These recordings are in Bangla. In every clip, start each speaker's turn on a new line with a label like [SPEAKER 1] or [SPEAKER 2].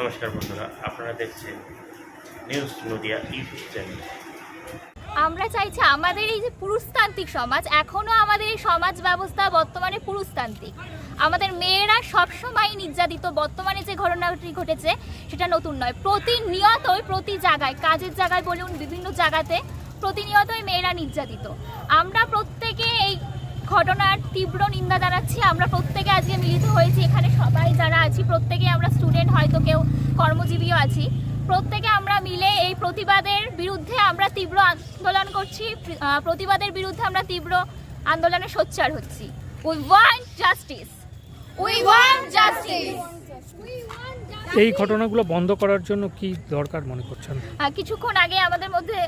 [SPEAKER 1] নমস্কার বন্ধুরা, আপনারা দেখছেন নিউজ নদিয়া ইউটিউব চ্যানেল
[SPEAKER 2] আমরা চাইছি আমাদের এই যে পুরুষতান্ত্রিক সমাজ, এখনও আমাদের এই সমাজ ব্যবস্থা বর্তমানে পুরুষতান্ত্রিক। আমাদের মেয়েরা সবসময় নির্যাতিত, বর্তমানে যে ঘটনাটি ঘটেছে সেটা নতুন নয়। প্রতিনিয়তই, প্রতি জায়গায়, কাজের জায়গায় বলুন, বিভিন্ন জায়গাতে প্রতিনিয়তই মেয়েরা নির্যাতিত। আমরা প্রত্যেকে এই ঘটনার তীব্র নিন্দা জানাচ্ছি। আমরা প্রত্যেকে আজকে মিলিত হয়েছি। এখানে সবাই যারা আছি, প্রত্যেকে আমরা স্টুডেন্ট হয়তো কেউ কর্মজীবীও আছি। প্রত্যেকে আমরা মিলে এই প্রতিবাদের বিরুদ্ধে আমরা তীব্র আন্দোলন করছি। প্রতিবাদের বিরুদ্ধে আমরা তীব্র আন্দোলনে সোচ্চার হচ্ছি। We want justice we want justice
[SPEAKER 3] এই ঘটনাগুলো বন্ধ করার জন্য কি দরকার মনে করছেন?
[SPEAKER 2] কিছুক্ষণ আগে আমাদের মধ্যে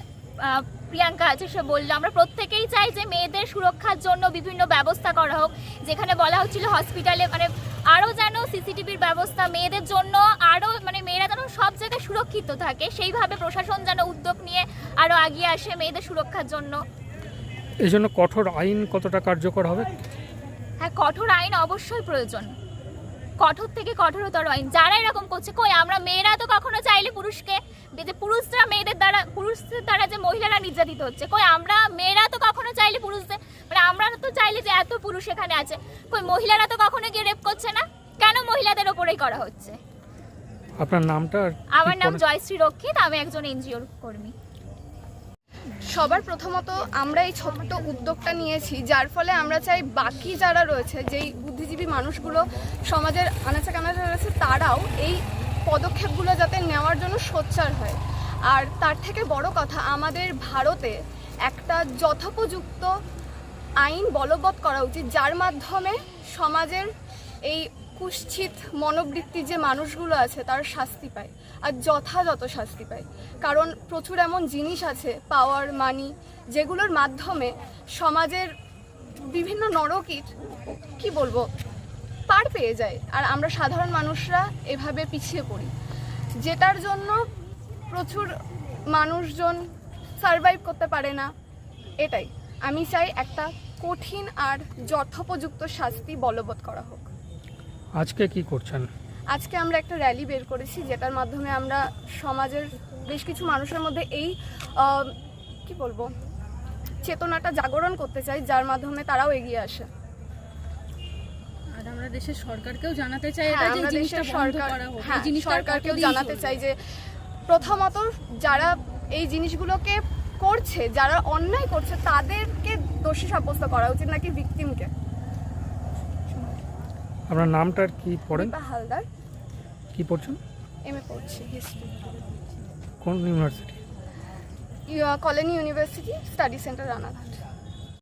[SPEAKER 2] প্রিয়াঙ্কা আছে সে বলল আমরা প্রত্যেকেই চাই যে মেয়েদের সুরক্ষার জন্য বিভিন্ন ব্যবস্থা করা হোক। যেখানে বলা হচ্ছিল হসপিটালে মানে আরও যেন সিসিটিভির ব্যবস্থা মেয়েদের জন্য আরও মানে মেয়েরা যেন সব জায়গায় সুরক্ষিত থাকে সেইভাবে প্রশাসন যেন উদ্যোগ নিয়ে আরও এগিয়ে আসে মেয়েদের সুরক্ষার জন্য।
[SPEAKER 3] এই জন্য কঠোর আইন কতটা কার্যকর হবে?
[SPEAKER 2] হ্যাঁ কঠোর আইন অবশ্যই প্রয়োজন। কঠোর থেকে কঠোরতর আইন। যারা এরকম করছে কই আমরা মেয়েরা তো কখনো চাইলে পুরুষকে যে পুরুষরা মেয়েদের দ্বারা পুরুষদের দ্বারা যে মহিলারা নির্যাতিত হচ্ছে। কই আমরা মেয়েরা তো কখনো চাইলে পুরুষদের মানে আমরা তো চাইলে যে এত পুরুষ এখানে আছে। কই মহিলারা তো কখনো গিয়ে রেপ করছে না? কেন মহিলাদের ওপরেই করা হচ্ছে?
[SPEAKER 3] আপনার নামটা
[SPEAKER 2] আমার নাম জয়শ্রী রক্ষিত আমি একজন এনজিওর কর্মী।
[SPEAKER 4] সবার প্রথমত আমরা এই ছোট্ট উদ্যোগটা নিয়েছি যার ফলে আমরা চাই বাকি যারা রয়েছে যেই বুদ্ধিজীবী মানুষগুলো সমাজের আনাচে কানাচে রয়েছে তারাও এই পদক্ষেপগুলো যাতে নেওয়ার জন্য সোচ্চার হয়। আর তার থেকে বড় কথা, আমাদের ভারতে একটা যথোপযুক্ত আইন বলবৎ করা উচিত, যার মাধ্যমে সমাজের এই কুৎসিত মনোবৃত্তির যে মানুষগুলো আছে, তার শাস্তি পায় আর যথাযথ শাস্তি পায়। কারণ প্রচুর এমন জিনিস আছে পাওয়ার মানি যেগুলোর মাধ্যমে সমাজের বিভিন্ন নরকিট কি বলব পার পেয়ে যায়। আর আমরা সাধারণ মানুষরা এভাবে পিছিয়ে পড়ি। যেটার জন্য প্রচুর মানুষজন সারভাইভ করতে পারে না এটাই। আমি চাই একটা কঠিন আর যথোপযুক্ত শাস্তি বলবৎ করা হোক।
[SPEAKER 3] আজকে কি করছেন?
[SPEAKER 4] আজকে আমরা একটা র্যালি বের করেছি যেটার মাধ্যমে আমরা সমাজের বেশ কিছু মানুষের মধ্যে এই কি বলব চেতনাটা জাগরণ করতে চাই যার মাধ্যমে তারাও এগিয়ে আসে।
[SPEAKER 5] আর আমরা দেশের সরকারকেও জানাতে চাই
[SPEAKER 4] হ্যাঁ,
[SPEAKER 5] এটা যে জিনিসটা বন্ধ করা হোক
[SPEAKER 4] হ্যাঁ
[SPEAKER 5] এই জিনিসটা
[SPEAKER 4] সরকারকেও জানাতে চাই যে প্রথমত যারা এই জিনিসগুলোকে করছে যারা অন্যায় করছে তাদেরকে দোষী সাব্যস্ত করা উচিত নাকি ভিকটিমকে
[SPEAKER 3] আপনার নামটা আর কি পড়েন?
[SPEAKER 4] হালদার।
[SPEAKER 3] কি পড়ছেন?
[SPEAKER 4] এম এ পড়ছি হিস্ট্রি
[SPEAKER 3] কোন university
[SPEAKER 4] colony university study centre Ranaghat.